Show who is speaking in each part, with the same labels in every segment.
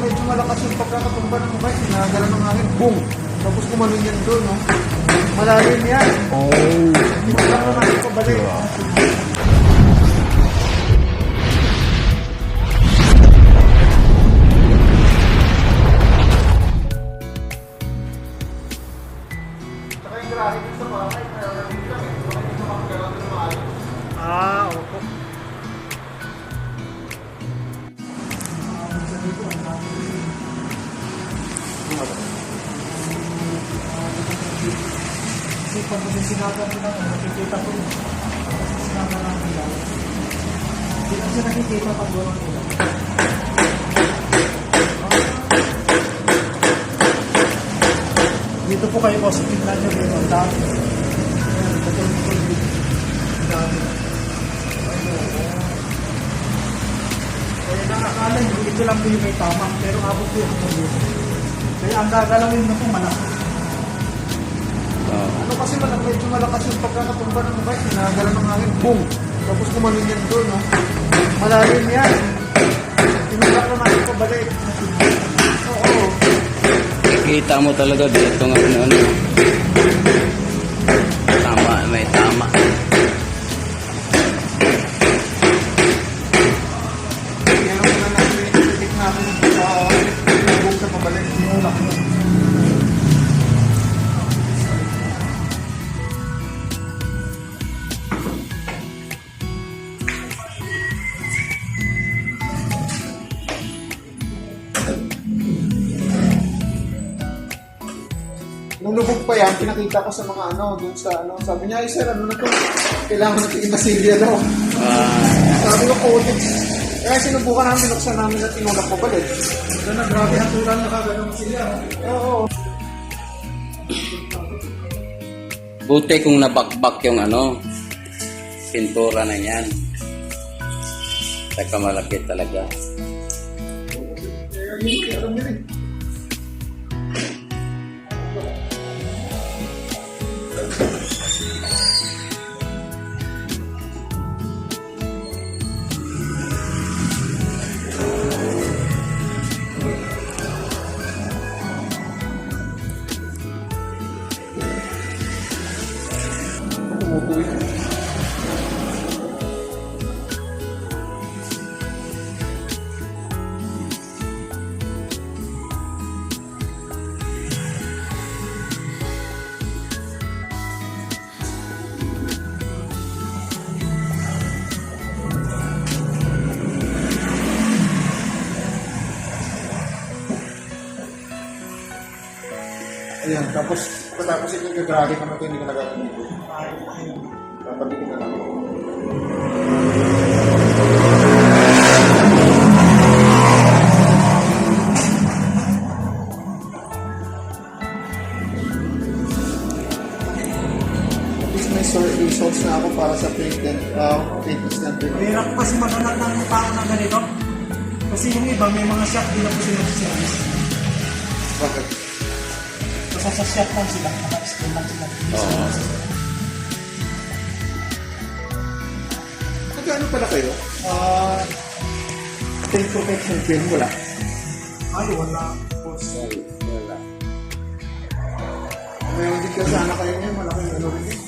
Speaker 1: medyo malakas yung pagkakatumba ng mukha. Sinagala ng akin. Boom! Tapos kumanon yan doon, no? Malalim yan.
Speaker 2: Oh.
Speaker 1: Hindi ko lang naman ito balik. Saka yung grahe dun sa bahay, Kasi pag sinaga nila, nakikita ko yun. Sinaga lang nila. Hindi kasi nakikita pag walang nila. Dito po kayo boss, tingnan nyo dito. Ang dami. Ayan, putol-putol dito. Ang dami. Kaya nakakala nyo, ito lang po yung may tama. Pero abot po yung dito. Kaya ang gagalawin mo po malaki. Ano kasi malaki, medyo malakas yung pagkakatumba ng mukha, sinagala ng hangin, boom! Tapos kumanon yan doon, no? Malalim yan. Tinulak na natin pabalik. Oo.
Speaker 2: Kita mo talaga dito nga ano,
Speaker 1: Nung lubog pa yan, pinakita ko sa mga ano, dun sa ano, sabi niya, ay sir, ano na to? Kailangan natin inasilya daw.
Speaker 2: Ah,
Speaker 1: Sabi ko, cotex. Kaya sinubukan namin, binuksan namin at tinulak ko balik. Ito na, grabe hatulan na kagano'n sila. Oo.
Speaker 2: buti kung nabakbak yung ano, pintura na yan. Saka malaki talaga.
Speaker 1: Kaya yun, kaya alam nila eh. Ayan, tapos patapos ito gagrahe ka na ito, hindi ko nagagawin dito. Papalitin na lang. Sort results na ako para sa patent, uh, patent stamp.
Speaker 3: Mahirap kasi maghanap ng tao na ganito. Kasi yung iba, may mga shop, di na po sila service.
Speaker 1: Bakit?
Speaker 3: Basta sa shop lang sila, naka-explain lang sila.
Speaker 2: Oo.
Speaker 1: Magkano pala kayo? Ah, paint protection film, wala.
Speaker 3: Ay, wala. Boss.
Speaker 2: Wala.
Speaker 1: Mayroon din ka sana kayo ngayon, malaking ano rin.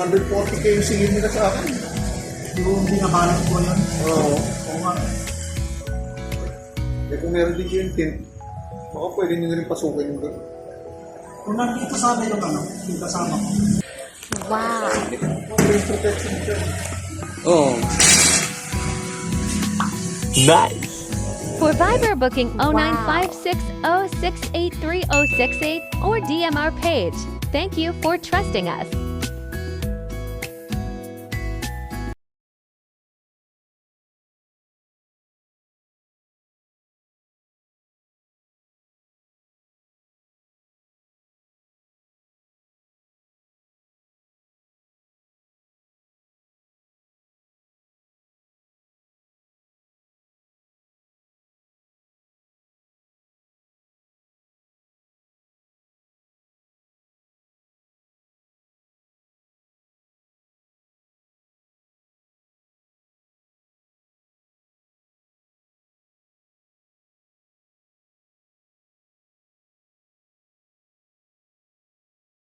Speaker 1: 140k yung singil nila sa akin.
Speaker 3: Yung binabalot ko yun.
Speaker 1: Oo.
Speaker 3: Oo nga.
Speaker 1: Eh kung meron din yung tint, baka pwede nyo na rin pasukin yung doon.
Speaker 3: Sana yung ano, yung kasama ko.
Speaker 4: Wow.
Speaker 2: Oh,
Speaker 4: For Viber booking 095606830068 or DM our page. Thank you for trusting us.